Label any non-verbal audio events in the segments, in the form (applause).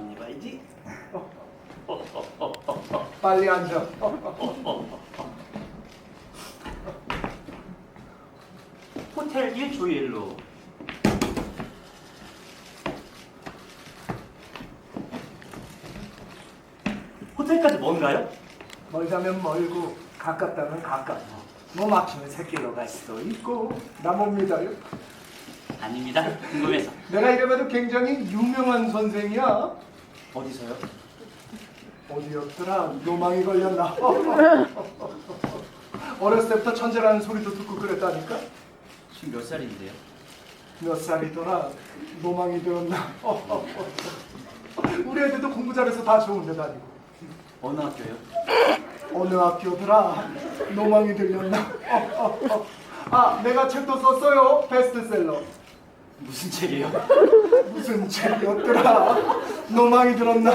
언니 봐야지. 빨리 앉아. 호텔 1조일로 호텔까지 뭔가요? 멀다면 멀고 가깝다면 가깝고 뭐 막히면 새끼로 갈 수도 있고 나 못 믿어요. 아닙니다. 궁금해서. 내가 이래봐도 굉장히 유명한 선생이야. 어디서요? 어디였더라? 노망이 걸렸나? (laughs) 어렸을 때부터 천재라는 소리도 듣고 그랬다니까? 지금 몇 살인데요? 몇 살이더라? 노망이 되었나? (laughs) 우리 애들도 공부 잘해서 다 좋은 데 다니고 어느 학교요? 어느 학교더라? 노망이 들렸나? (laughs) 아, 내가 책도 썼어요. 베스트셀러. 무슨 책이에요? (laughs) 무슨 책이었더라? 노망이 들었나?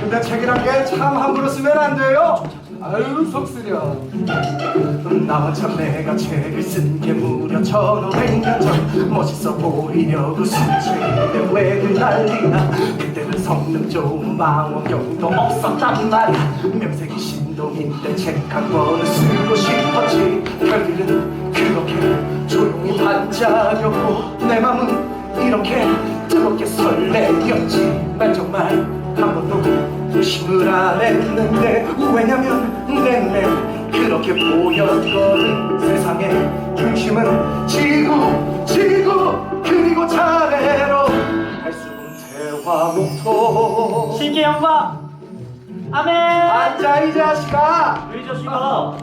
근데 책이란 게 참 함부로 쓰면 안 돼요. 아유 속쓰려. 나와 참 내가 책을 쓴 게 무려 천오백년 전 멋있어 보이려고 쓴 책인데 왜들 난리나. 그때는 성능 좋은 망원경도 없었단 말이야. 명색이 신동인데 책 한 권을 쓰고 싶었지. 별일은 그렇게 조용히 반짝였고 내 맘은 이렇게 뜨겁게 설 의심을 안 했는데 왜냐면 내눈에 그렇게 보였거든. 세상의 중심은 지구 지구 그리고 차례로 할수는 대화 목토 신기 영과 아멘. 앉아 이 자식아! 왜 저씨가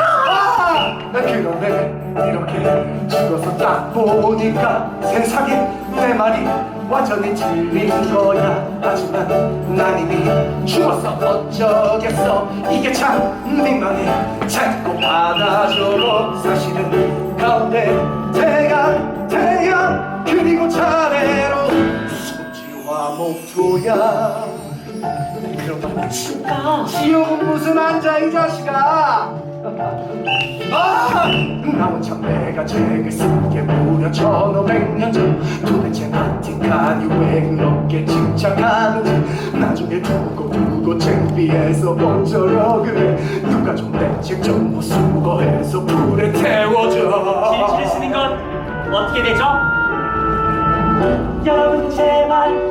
아! 나 그런데 이렇게 죽어서 딱 보니까 세상에 내 말이 완전히 틀린 거야. 하지만 난 이미 죽었어 어쩌겠어. 이게 참 민망해. 자꾸 받아줘 사실은 가운데 태양 태양 그리고 차례로 목토야. 그러다 진짜. 지옥은 무슨 앉아 이 자식아 아! 나온 참 내가 책을 쓴게 무려 천오백 년 전 도대체 바티칸이 왜 그렇게 침착하는지 나중에 두고 두고 창피해서 어쩌려 그래 누가 좀내책좀 수거해서 불에 태워줘 길치를 쓰는 건 어떻게 되죠? 여러분 제발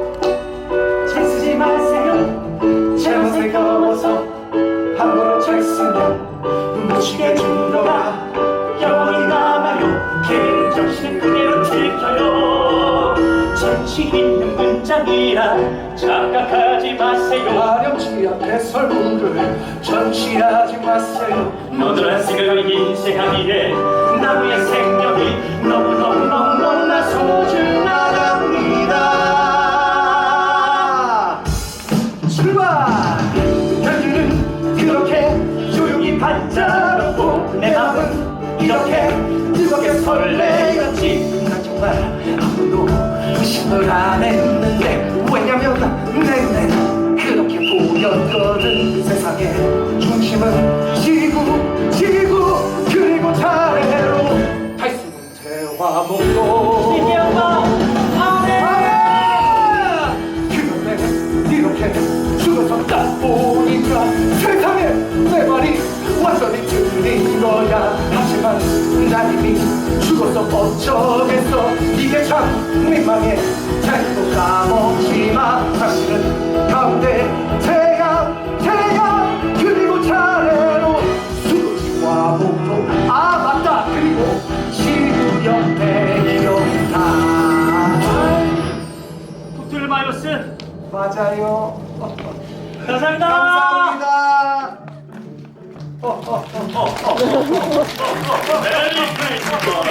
개인 정신은 그대로 들켜요. 전치 있는 문장이라 착각하지 마세요. 가렵지 않게 설문을 전치하지 마세요 너들한 생각이 인생 아니에 나무의 생명이 너무너무너무 너무나 소중하답니다. 출발! 별들은 그렇게 조용히 반짝였고 내 맘은 이렇게 뜨겁게 설레였지. 난 정말 아무도 의심을 안 했는데 왜냐면 내 눈엔 그렇게 보였거든 세상의 중심은 지구 지구 그리고 차례로 달수는 대화목도 신기한가? 아멘. 아! 그런데 이렇게 죽어서 딱 보니까 세상에 내 말이 완전히 틀린 거야 난 이미 죽어서 어쩌겠어. 이게 참 민망해. 잘도 까먹지 마. 사실은 가운데 태양 태양 그리고 차례로 수지와 목도 아 맞다. 그리고 지구 옆에 기억다 독틀마이오스. 맞아요. 감사합니다. 감사합니다. 메리 크리스마스.